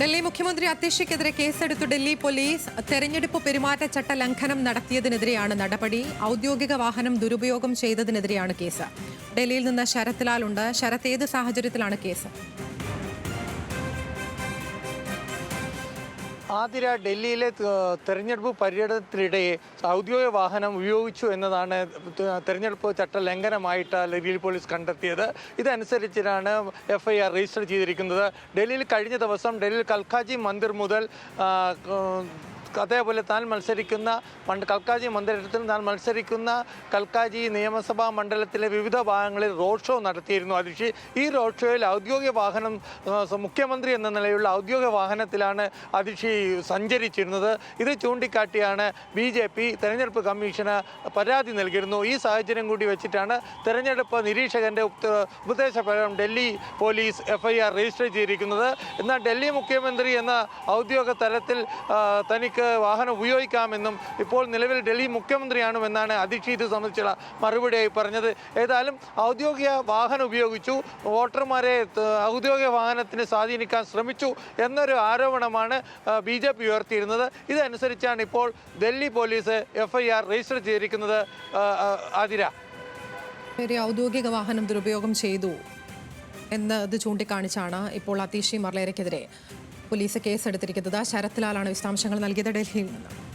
ഡൽഹി മുഖ്യമന്ത്രി അത്യക്ഷയ്ക്കെതിരെ കേസെടുത്തു ഡൽഹി പോലീസ് തെരഞ്ഞെടുപ്പ് പെരുമാറ്റച്ചട്ട ലംഘനം നടത്തിയതിനെതിരെയാണ് നടപടി. ഔദ്യോഗിക വാഹനം ദുരുപയോഗം ചെയ്തതിനെതിരെയാണ് കേസ്. ഡൽഹിയിൽ നിന്ന് ശരത് ലാൽ ഉണ്ട്. ശരത് ഏത് സാഹചര്യത്തിലാണ് കേസ്? ആതിര ഡൽഹിയിലെ തെരഞ്ഞെടുപ്പ് പര്യടനത്തിനിടെ ഔദ്യോഗിക വാഹനം ഉപയോഗിച്ചു എന്നതാണ് തെരഞ്ഞെടുപ്പ് ചട്ട ലംഘനമായിട്ട് ഡൽഹി പോലീസ് കണ്ടെത്തിയത്. ഇതനുസരിച്ചാണ് എഫ് ഐ ആർ രജിസ്റ്റർ ചെയ്തിരിക്കുന്നത്. ഡൽഹിയിൽ കഴിഞ്ഞ ദിവസം ഡൽഹിയിൽ കൽക്കാജി മന്ദിർ മുതൽ അതേപോലെ താൻ മത്സരിക്കുന്ന കൽക്കാജി മന്ദിരത്തിൽ താൻ മത്സരിക്കുന്ന കൽക്കാജി നിയമസഭാ മണ്ഡലത്തിലെ വിവിധ ഭാഗങ്ങളിൽ റോഡ് ഷോ നടത്തിയിരുന്നു. അതിഷി ഈ റോഡ് ഷോയിൽ ഔദ്യോഗിക വാഹനം മുഖ്യമന്ത്രി എന്ന നിലയിലുള്ള ഔദ്യോഗിക വാഹനത്തിലാണ് അതിഷി സഞ്ചരിച്ചിരുന്നത്. ഇത് ചൂണ്ടിക്കാട്ടിയാണ് ബി ജെ പി തെരഞ്ഞെടുപ്പ് കമ്മീഷന് പരാതി നൽകിയിരുന്നു. ഈ സാഹചര്യം കൂടി വെച്ചിട്ടാണ് തെരഞ്ഞെടുപ്പ് നിരീക്ഷകന്റെ ഉപ- ഉപദേശപ്രകാരം ഡൽഹി പോലീസ് എഫ്ഐആർ രജിസ്റ്റർ ചെയ്തിരിക്കുന്നത്. എന്നാൽ ഡൽഹി മുഖ്യമന്ത്രി എന്ന ഔദ്യോഗിക തലത്തിൽ ആ, തനിക്ക് വാഹനം ഉപയോഗിക്കാമെന്നും ഇപ്പോൾ നിലവിൽ ഡൽഹി മുഖ്യമന്ത്രിയാണെന്നാണ് അധീക്ഷി ഇത് സംബന്ധിച്ചുള്ള മറുപടിയായി പറഞ്ഞത്. ഏതായാലും ഔദ്യോഗിക വാഹനം ഉപയോഗിച്ചു. വോട്ടർമാരെ ഔദ്യോഗിക വാഹനത്തിന് സ്വാധീനിക്കാൻ ശ്രമിച്ചു എന്നൊരു ആരോപണമാണ് ബി ജെ പി ഉയർത്തിയിരുന്നത്. ഇതനുസരിച്ചാണ് ഇപ്പോൾ ഡൽഹി പോലീസ് എഫ്ഐആർ രജിസ്റ്റർ ചെയ്തിരിക്കുന്നത് ആതിര. ഔദ്യോഗിക വാഹനം ദുരുപയോഗം ചെയ്തു എന്ന് ഇത് ചൂണ്ടിക്കാണിച്ചാണ് ഇപ്പോൾ അതീഷി മർലേരയ്ക്കെതിരെ പോലീസ് കേസെടുത്തിരിക്കുന്നത്. ശരത്ലാലാണ് വിശദാംശങ്ങൾ നൽകിയത് ഡൽഹിയിൽ നിന്ന്.